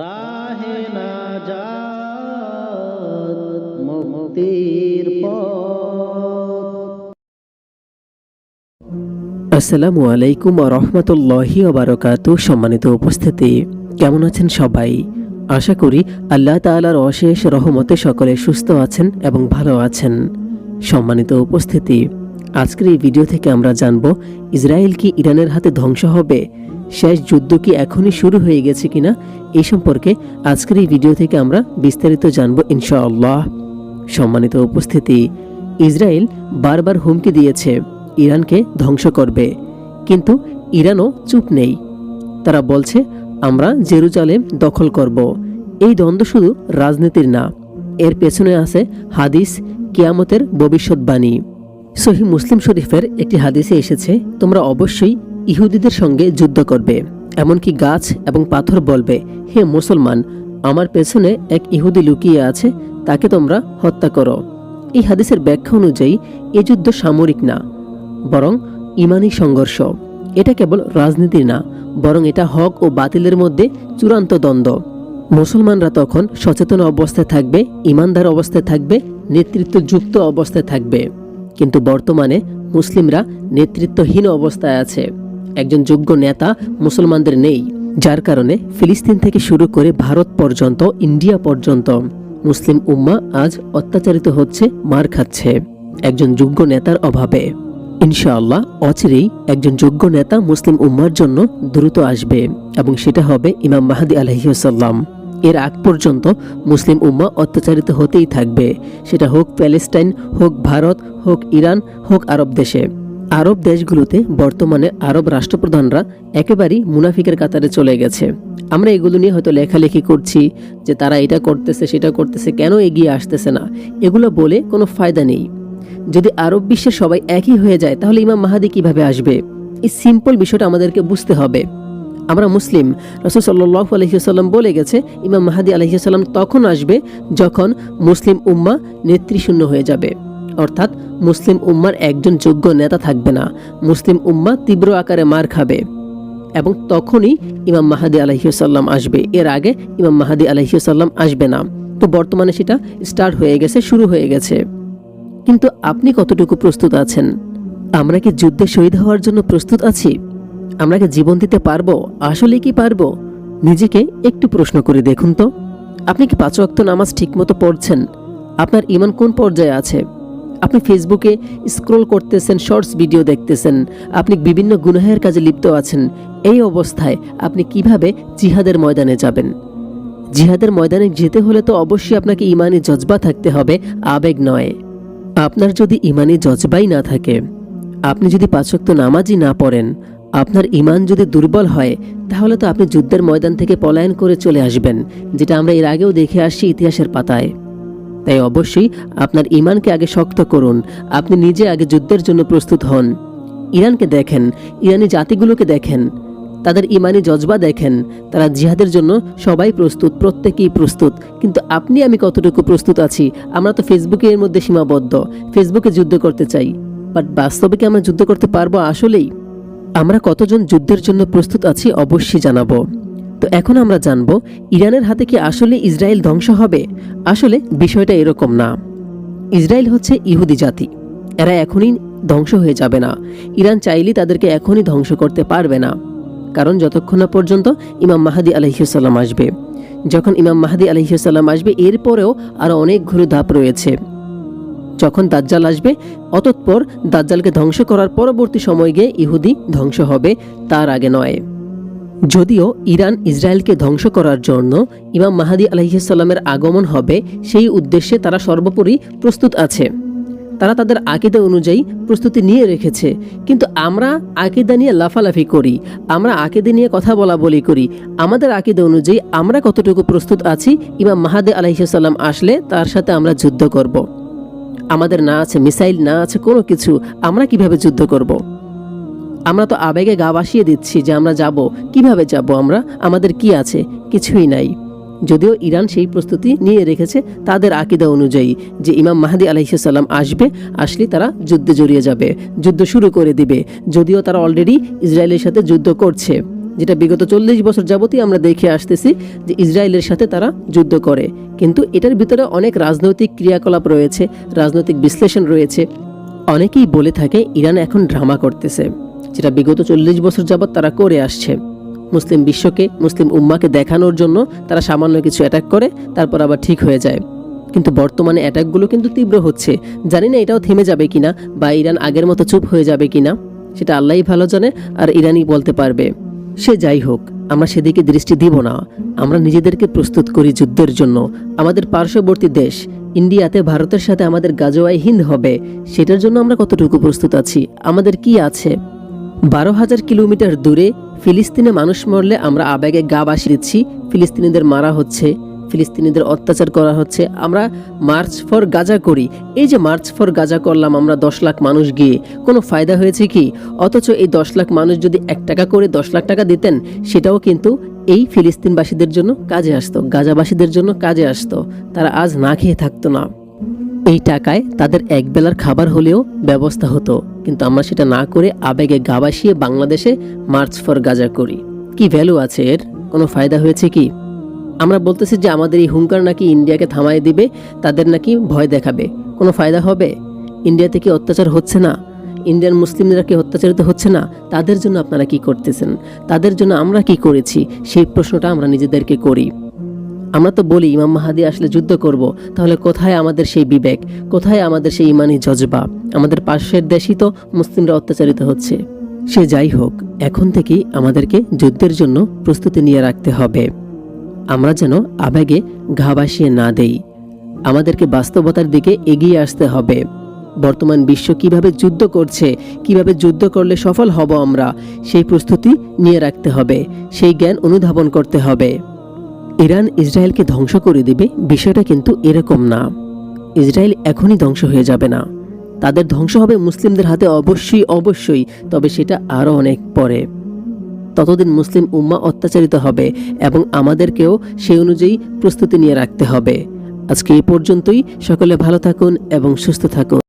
রাহে না মুক্তির আসসালামু আলাইকুম রহমতুল্লাহি ওবারকাত সম্মানিত উপস্থিতি, কেমন আছেন সবাই? আশা করি আল্লাহ তাআলার অশেষ রহমতে সকলে সুস্থ আছেন এবং ভালো আছেন। সম্মানিত উপস্থিতি, আজকের এই ভিডিও থেকে আমরা জানব, ইসরায়েল কি ইরানের হাতে ধ্বংস হবে? শেষ যুদ্ধ কি এখনই শুরু হয়ে গেছে কিনা এই সম্পর্কে আজকের এই ভিডিও থেকে আমরা বিস্তারিত জানব ইনশাআল্লাহ। সম্মানিত উপস্থিতি, ইসরায়েল বারবার হুমকি দিয়েছে, ইরানকে ধ্বংস করবে। কিন্তু ইরানও চুপ নেই। তারা বলছে, আমরা জেরুজালেম দখল করব। এই দ্বন্দ্ব শুধু রাজনীতির না। এর পেছনে আছে হাদিস কিয়ামতের ভবিষ্যৎবাণী। সহি মুসলিম শরীফের একটি হাদিসে এসেছে, তোমরা অবশ্যই ইহুদিদের সঙ্গে যুদ্ধ করবে, এমনকি গাছ এবং পাথর বলবে, হে মুসলমান, আমার পেছনে এক ইহুদি লুকিয়ে আছে, তাকে তোমরা হত্যা করো। এই হাদিসের ব্যাখ্যা অনুযায়ী, এ যুদ্ধ সামরিক না, বরং ইমানি সংঘর্ষ। এটা কেবল রাজনীতি না, বরং এটা হক ও বাতিলের মধ্যে চূড়ান্ত দ্বন্দ্ব। মুসলমানরা তখন সচেতন অবস্থায় থাকবে, ইমানদার অবস্থায় থাকবে, নেতৃত্বযুক্ত অবস্থায় থাকবে। কিন্তু বর্তমানে মুসলিমরা নেতৃত্বহীন অবস্থায় আছে। একজন যোগ্য নেতা মুসলমানদের নেই, যার কারণে ফিলিস্তিন থেকে শুরু করে ভারত পর্যন্ত, ইন্ডিয়া পর্যন্ত মুসলিম উম্মা আজ অত্যাচারিত হচ্ছে, মার খাচ্ছে একজন যোগ্য নেতার অভাবে। ইনশাআল্লাহ, অচিরেই একজন যোগ্য নেতা মুসলিম উম্মার জন্য দ্রুত আসবে এবং সেটা হবে ইমাম মাহাদি আলহিউসাল্লাম এর আগ পর্যন্ত মুসলিম উম্মা অত্যাচারিত হতেই থাকবে। সেটা হোক প্যালেস্টাইন, হোক ভারত, হোক ইরান, হোক আরব দেশে। আরব দেশগুলোতে বর্তমানে আরব রাষ্ট্রপ্রধানরা একেবারেই মুনাফিকের কাতারে চলে গেছে। আমরা এগুলো নিয়ে হয়তো লেখালেখি করছি যে তারা এটা করতেছে, সেটা করতেছে, কেন এগিয়ে আসতেছে না? এগুলো বলে কোনো ফায়দা নেই। যদি আরব বিশ্বের সবাই একই হয়ে যায়, তাহলে ইমাম মাহাদি কীভাবে আসবে? এই সিম্পল বিষয়টা আমাদেরকে বুঝতে হবে। আমরা মুসলিম, রসুল সাল্লাহ আলহিসাল্লাম বলে গেছে, ইমাম মাহাদি আলহিসাল্লাম তখন আসবে যখন মুসলিম উম্মা নেতৃশূন্য হয়ে যাবে। অর্থাৎ মুসলিম উম্মার একজন যোগ্য নেতা থাকবে না। মুসলিম উম্মা তীব্র আকারে মার খাবে এবং তখনই ইমাম মাহাদি আলহিসাল্লাম আসবে। এর আগে ইমাম মাহাদি আলহিসাল্লাম আসবে না। তো বর্তমানে সেটা স্টার্ট হয়ে গেছে, শুরু হয়ে গেছে। কিন্তু আপনি কতটুকু প্রস্তুত আছেন? আমরা কি যুদ্ধে শহীদ হওয়ার জন্য প্রস্তুত আছি? আমরা কি জীবন দিতে পারব? আসলে কি পারব? নিজেকে একটু প্রশ্ন করে দেখুন তো। আপনি কি পাঁচ ওয়াক্ত নামাজ ঠিকমতো পড়ছেন? আপনার ইমান কোন পর্যায়ে আছে? আপনি ফেসবুকে স্ক্রল করতেছেন শর্টস ভিডিও দেখতেছেন, আপনি বিভিন্ন গুনাহের কাজে লিপ্ত আছেন, এই অবস্থায় আপনি কীভাবে জিহাদের ময়দানে যাবেন? জিহাদের ময়দানে যেতে হলে তো অবশ্যই আপনাকে ইমানি জজবা থাকতে হবে, আবেগ নয়। আপনার যদি ইমানি জজবাই না থাকে, আপনি যদি পাঁচক্ত নামাজই না পড়েন, আপনার ইমান যদি দুর্বল হয়, তাহলে তো আপনি যুদ্ধের ময়দান থেকে পলায়ন করে চলে আসবেন, যেটা আমরা এর আগেও দেখে আসছি ইতিহাসের পাতায়। তাই অবশ্যই আপনার ইমানকে আগে শক্ত করুন। আপনি নিজে আগে যুদ্ধের জন্য প্রস্তুত হন। ইরানকে দেখেন, ইরানি জাতিগুলোকে দেখেন। তাদের ইমানি জজবা দেখেন। তারা জিহাদের জন্য সবাই প্রস্তুত, প্রত্যেকেই প্রস্তুত। কিন্তু আপনি আমি কতটুকু প্রস্তুত আছি? আমরা তো ফেসবুকে এর মধ্যে সীমাবদ্ধ। ফেসবুকে যুদ্ধ করতে চাই। বাট বাস্তবে কি আমরা যুদ্ধ করতে পারব আসলেই? আমরা কতজন যুদ্ধের জন্য প্রস্তুত আছি অবশ্যই জানাব। তো এখন আমরা জানব, ইরানের হাতে কি আসলে ইসরায়েল ধ্বংস হবে? আসলে বিষয়টা এরকম না। ইসরায়েল হচ্ছে ইহুদি জাতি। এরা এখনই ধ্বংস হয়ে যাবে না। ইরান চাইলেই তাদেরকে এখনই ধ্বংস করতে পারবে না। কারণ যতক্ষণ না পর্যন্ত ইমাম মাহাদি আলহিসাল্লাম আসবে। যখন ইমাম মাহাদি আলহিসাল্লাম আসবে, এরপরেও আরও অনেক ঘুরে ধাপ রয়েছে। যখন দাজ্জাল আসবে অতঃপর দাজ্জালকে ধ্বংস করার পরবর্তী সময় গিয়ে ইহুদি ধ্বংস হবে, তার আগে নয়। যদিও ইরান ইসরায়েলকে ধ্বংস করার জন্য ইমাম মাহাদি আলহিসাল্লামের আগমন হবে, সেই উদ্দেশ্যে তারা সর্বোপরি প্রস্তুত আছে তারা তাদের আকিদা অনুযায়ী প্রস্তুতি নিয়ে রেখেছে কিন্তু আমরা আকিদা নিয়ে লাফালাফি করি, আমরা আকিদা নিয়ে কথা বলা বলি করি, আমাদের আকিদা অনুযায়ী আমরা কতটুকু প্রস্তুত আছি, ইমাম মাহাদে আলহিসাল্লাম আসলে তার সাথে আমরা যুদ্ধ করব। আমাদের না আছে মিসাইল, না আছে কোনো কিছু, আমরা কীভাবে যুদ্ধ করব। আমরা তো আবেগে গা ভাসিয়ে দিচ্ছি যে আমরা যাব। কীভাবে যাব আমরা? আমাদের কি আছে? কিছুই নাই। যদিও ইরান সেই প্রস্তুতি নিয়ে রেখেছে তাদের আকিদা অনুযায়ী যে ইমাম মাহাদি আলাইসাল্লাম আসবে আসলে তারা যুদ্ধে জড়িয়ে যাবে, যুদ্ধ শুরু করে দিবে। যদিও তারা অলরেডি ইসরায়েলের সাথে যুদ্ধ করছে। যেটা বিগত চল্লিশ বছর যাবতই আমরা দেখে আসতেছি যে ইসরায়েলের সাথে তারা যুদ্ধ করে। কিন্তু এটার ভিতরে অনেক রাজনৈতিক ক্রিয়াকলাপ রয়েছে, রাজনৈতিক বিশ্লেষণ রয়েছে। অনেকেই বলে থাকে, ইরান এখন ড্রামা করতেছে। যেটা বিগত চল্লিশ বছর যাবৎ তারা করে আসছে। মুসলিম বিশ্বকে, মুসলিম উম্মাকে দেখানোর জন্য তারা সামান্য কিছু অ্যাটাক করে, তারপর আবার ঠিক হয়ে যায়। কিন্তু বর্তমানে অ্যাটাকগুলো কিন্তু তীব্র হচ্ছে। জানি না এটাও থেমে যাবে কিনা বা ইরান আগের মতো চুপ হয়ে যাবে কিনা, সেটা আল্লাহই ভালো জানে আর ইরানই বলতে পারবে। সে যাই হোক, আমরা সেদিকে দৃষ্টি দিব না। আমরা নিজেদেরকে প্রস্তুত করি যুদ্ধের জন্য। আমাদের পার্শ্ববর্তী দেশ, ইন্ডিয়াতে ভারতের সাথে আমাদের গাজোয়াই হিন্দ হবে। সেটার জন্য আমরা কতটুকু প্রস্তুত আছি? আমাদের কি আছে? বারো হাজার কিলোমিটার দূরে ফিলিস্তিনে মানুষ মরলে আমরা আবেগে গা বাসি দিচ্ছি, ফিলিস্তিনিদের মারা হচ্ছে, ফিলিস্তিনিদের অত্যাচার করা হচ্ছে, আমরা মার্চ ফর গাজা করি। এই যে মার্চ ফর গাজা করলাম আমরা দশ লাখ মানুষ গিয়ে, কোনো ফায়দা হয়েছে কি? অথচ এই দশ লাখ মানুষ যদি এক টাকা করে দশ লাখ টাকা দিতেন, সেটাও কিন্তু এই ফিলিস্তিনবাসীদের জন্য কাজে আসতো, গাজাবাসীদের জন্য কাজে আসতো, তারা আজ না খেয়ে থাকতো না। এই টাকায় তাদের একবেলার খাবার হলেও ব্যবস্থা হতো। কিন্তু আমরা সেটা না করে আবেগে গা ভাসিয়ে বাংলাদেশে মার্চ ফর গাজা করি। কি ভ্যালু আছে এর? কোনো ফায়দা হয়েছে কি? আমরা বলতেছি যে আমাদের এই হুঙ্কার নাকি ইন্ডিয়াকে থামাই দিবে, তাদের নাকি ভয় দেখাবে। কোনো ফায়দা হবে? ইন্ডিয়াতে কি অত্যাচার হচ্ছে না? ইন্ডিয়ান মুসলিমরা কি অত্যাচারিত হচ্ছে না? তাদের জন্য আপনারা কি করতেছেন? তাদের জন্য আমরা কি করেছি? সেই প্রশ্নটা আমরা নিজেদেরকে করি। আমরা তো বলি, ইমাম মাহাদি আসলে যুদ্ধ করব, তাহলে কোথায় আমাদের সেই বিবেক? কোথায় আমাদের সেই ইমানি জজবা? আমাদের পাশের দেশই তো মুসলিমরা অত্যাচারিত হচ্ছে। সে যাই হোক, এখন থেকেই আমাদেরকে যুদ্ধের জন্য প্রস্তুতি নিয়ে রাখতে হবে। আমরা যেন আবেগে ঘা ভাসিয়ে না দেই। আমাদেরকে বাস্তবতার দিকে এগিয়ে আসতে হবে। বর্তমান বিশ্ব কীভাবে যুদ্ধ করছে, কীভাবে যুদ্ধ করলে সফল হব আমরা, সেই প্রস্তুতি নিয়ে রাখতে হবে, সেই জ্ঞান অনুধাবন করতে হবে। ইরান ইসরায়েলকে ধ্বংস করে দিবে বিষয়টা কিন্তু এরকম না। ইসরায়েল এখনই ধ্বংস হয়ে যাবে না। তাদের ধ্বংস হবে মুসলিমদের হাতে অবশ্যই অবশ্যই, তবে সেটা আরও অনেক পরে। ততদিন মুসলিম উম্মা অত্যাচারিত হবে এবং আমাদেরকেও সেই অনুযায়ী প্রস্তুতি নিয়ে রাখতে হবে। আজকে এই পর্যন্তই। সকলে ভালো থাকুন এবং সুস্থ থাকুন।